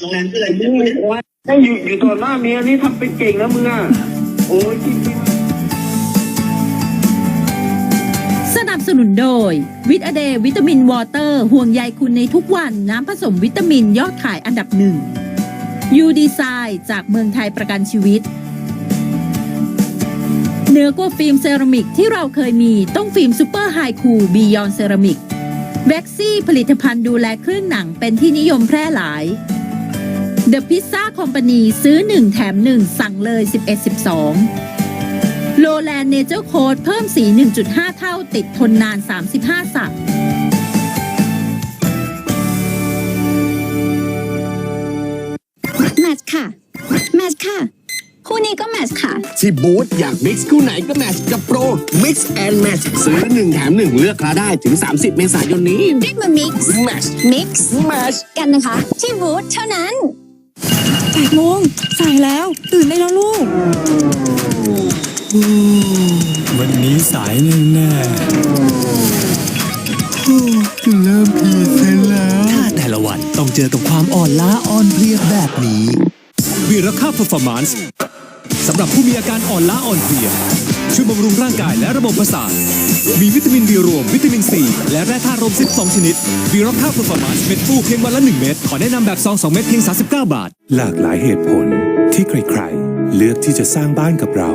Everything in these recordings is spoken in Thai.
โรงแรมคืออะไรมึงโอ้ยให้อยู่อยู่ต่อหน้าเมียนี่ทำเป็นเก่งนะมึงอะโอ้ยจริงๆสนับสนุนโดย วิตาเดย์วิตามินวอเตอร์ ห่วงใยคุณในทุกวันน้ำผสมวิตามินยอดขายอันดับหนึ่งยูดีไซน์จากเมืองไทยประกันชีวิตเหนือกว่าฟิล์มเซรามิกที่เราเคยมีต้องฟิล์มซูเปอร์ไฮคูลบียอนเซรามิกแบ็กซี่ผลิตภัณฑ์ดูแลเครื่องหนังเป็นที่นิยมแพร่หลาย The Pizza Company ซื้อ 1 แถม 1 สั่งเลย 11 12โลแลนเนเจอร์โค้ดเพิ่มสี 1.5 เท่าติดทนนาน 35 สัปแมทช์ค่ะ แมทช์ค่ะ คู่นี้ก็แมทช์ค่ะ ที่บูธอยากมิกซ์คู่ไหนก็แมทช์กับโปร Mix and Match ซื้อ 1 แถม 1 เลือกคาได้ถึง 30 เมษายนนี้ เรียกมา mix Match mix Match กันนะคะ ที่บูธเท่านั้น แปดโมงสายแล้ว ตื่นได้แล้วลูก วันนี้สายแน่ๆเริ่มพีเซนแล้ว ถ้าแต่ละวันต้องเจอกับความอ่อนล้าอ่อนเพลียแบบนี้วีรค่า performance สำหรับผู้มีอาการอ่อนล้าอ่อนเพลีย ช่วยบำรุงร่างกายและระบบประสาท มีวิตามินบีรวม วิตามินซีและแร่ธาตุรวม 12 ชนิดวีรค่า performance เม็ดฟูเพียงวันละ 1 เม็ดขอแนะนำแบบซอง 2 เม็ดเพียง 39 บาท หลากหลายเหตุผลที่ใครๆ เลือกที่จะสร้างบ้านกับเรา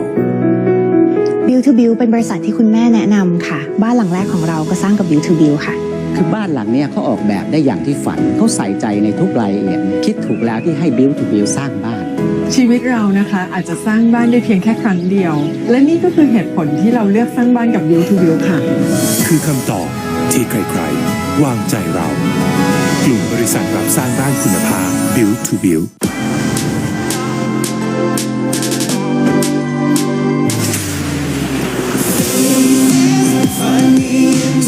Build to Build เป็นบริษัทที่คุณแม่แนะนำค่ะ บ้านหลังแรกของเราก็สร้างกับ Build to Build ค่ะ คือบ้านหลังเนี้ยเขาออกแบบได้อย่างที่ฝันเขาใส่ใจในทุกรายละเอียดคิดถูกแล้วที่ให้ Build to Build สร้างบ้าน ชีวิตเรานะคะอาจจะสร้างบ้านได้เพียงแค่ครั้งเดียว และนี่ก็คือเหตุผลที่เราเลือกสร้างบ้านกับ Build to Build ค่ะ คือคำตอบที่ใครๆ วางใจเรา กลุ่มบริษัทรับสร้างบ้านคุณภาพ Build to Build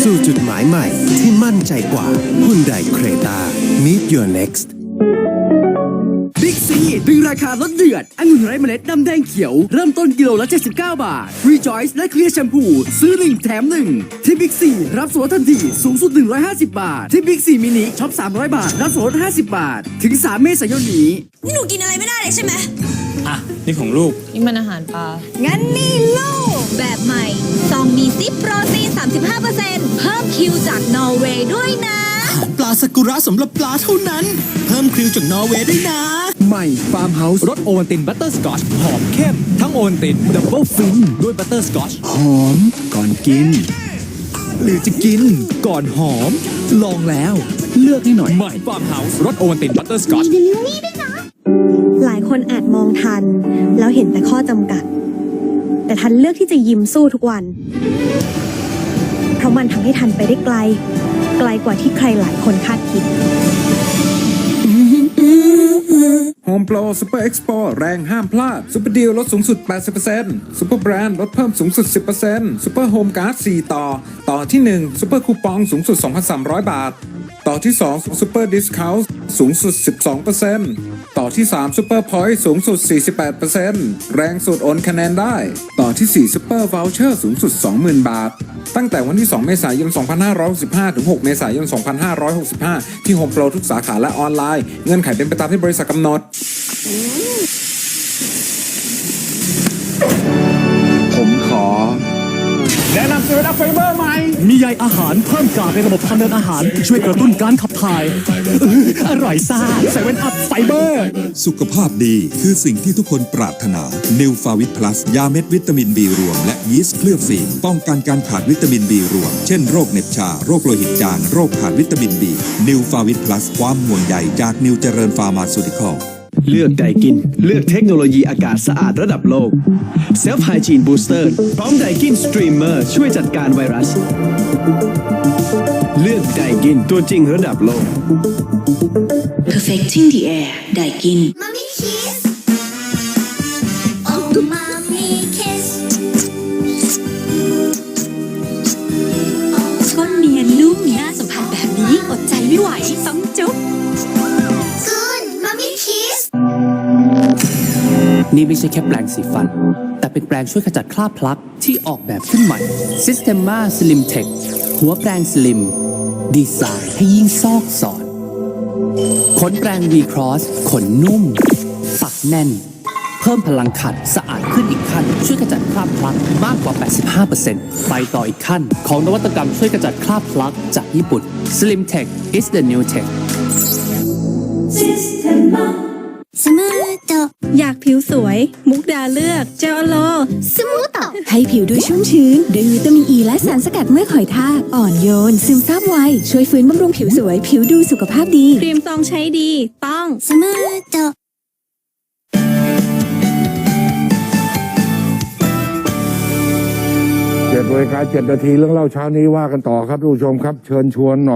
สู่จุดหมายใหม่ที่มั่นใจกว่า Hyundai Creta Meet Your Next ซีดึงราคาลดเดือดองุ่นไร้เมล็ดน้ำแดงเขียว เริ่มต้นกิโลละ 79 บาท Rejoice และ Clear Shampoo ซื้อ 1 แถม 1 ที่บิ๊กซีรับส่วนลดทันทีสูงสุด 150 บาท ที่บิ๊กซีมินิช็อป 300 บาท รับส่วนลด50 บาท ถึง 3 เมษายนนี้หนูกินอะไรไม่ได้เลยใช่ไหมอะ นี่ของลูก นี่มันอาหารปลา งั้นนี่ลูกแบบใหม่ซองมีซิปโปรตีน 35%เพิ่มคิวจากนอร์เวย์ด้วยนะ ปลาสกุระสำหรับปลาเท่านั้น เพิ่มคริวจากนอร์เวย์ด้วยนะ ใหม่ฟาร์มเฮาส์รสโอวัลตินบัตเตอร์สกอตหอมเข้ม ทั้งโอวัลตินดับเบิลฟินด้วยบัตเตอร์สกอตหอมก่อนกิน หรือจะกินก่อนหอม ลองแล้วเลือกให้หน่อยใหม่ฟาร์มเฮาส์รสโอวัลตินบัตเตอร์สกอตหลายคนอาจมองทัน แล้วเห็นแต่ข้อจำกัด แต่ทันเลือกที่จะยิ้มสู้ทุกวัน เพราะมันทำให้ทันไปได้ไกล ไกลกว่าที่ใครหลายคนคาดคิด โฮมโปรซูเปอร์เอ็กซ์โปแรงห้ามพลาดซูเปอร์ดีลลดสูงสุด 80%ซูเปอร์แบรนด์ลดเพิ่มสูงสุด 10%ซูเปอร์โฮมการ์ด 4 ต่อ ต่อที่1ซูเปอร์คูปองสูงสุด 2,300 บาท ต่อที่ 2ซูเปอร์ดิสคาวสูงสุด 12% ต่อที่3ซูเปอร์พอยต์สูงสุด 48%แรงสุดโอนคะแนนได้ ต่อที่4ซูเปอร์ว o ลเชอร์สูงสุด 20,000 บาท ตั้งแต่วันที่ 2 เมษายน 2565 ถึง 6 เมษายน 2565 ที่โฮมโปรทุกสาขาและออนไลน์ เงื่อนไขเป็นไปตามที่บริษัทกำหนด แนะนำเซเว่นอัพไฟเบอร์ใหม่มีใยอาหารเพิ่มกากในระบบทางเดินอาหาร ช่วยกระตุ้นการขับถ่ายอื้ออร่อยซ่าใส่เวนอัพไฟเบอร์ สุขภาพดีคือสิ่งที่ทุกคนปรารถนา New f a v i t Plus ยาเม็ดวิตามิน B รวม และยีสต์เคลือบฟิล์มป้องกันการขาดวิตามิน B รวม เช่นโรคเหน็บชา โรคโลหิตจาง โรคขาดวิตามิน B New f a v i t Plus ความห่วงใยจากนิวเจริญฟาร์มาซูติคอล เลือกไดกิน เลือกเทคโนโลยีอากาศสะอาดระดับโลก Self Hygiene Booster พร้อมไดกินสตรีมเมอร์ช่วยจัดการไวรัส เลือกไดกินตัวจริงระดับโลก Perfecting the air ได้กินมามิคิสโอ้มามิคิสก้นเนียนนุ่มน่าสัมผัสแบบนี้อดใจไม่ไหวต้องจุ๊บ นี่ไม่ใช่แค่แปรงสีฟัน แต่เป็นแปรงช่วยขจัดคราบพลักที่ออกแบบขึ้นใหม่ Systema Slim Tech หัวแปรงสลิม ดีไซน์ให้ยิ่งซอกสอนขนแปรง V Cross ขนนุ่มฝักแน่น เพิ่มพลังขัดสะอาดขึ้นอีกขั้น ช่วยกระจัดคราบพลักมากกว่า 85%ไปต่ออีกขั้น ของนวัตกรรมช่วยกระจัดคราบพลักจากญี่ปุ่น Slim Tech is the new tech สมูทโต อยากผิวสวย มุกดาเลือก เจลโล สมูทโตให้ผิวดูชุ่มชื้นด้วยวิตามินอ e ีและสารสกัดเมื่อหอยทาก อ่อนโยน ซึมซาบไว ช่วยฟื้นบำรุงผิวสวย ผิวดูสุขภาพดีครีมซองใช้ดี ต้อง สมูทโตเจ็ดนาฬิกาเจ็ดนาทีเรื่องเล่าเช้านี้ว่ากันต่อครับทุกผู้ชมครับ เชิญชวนหน่อย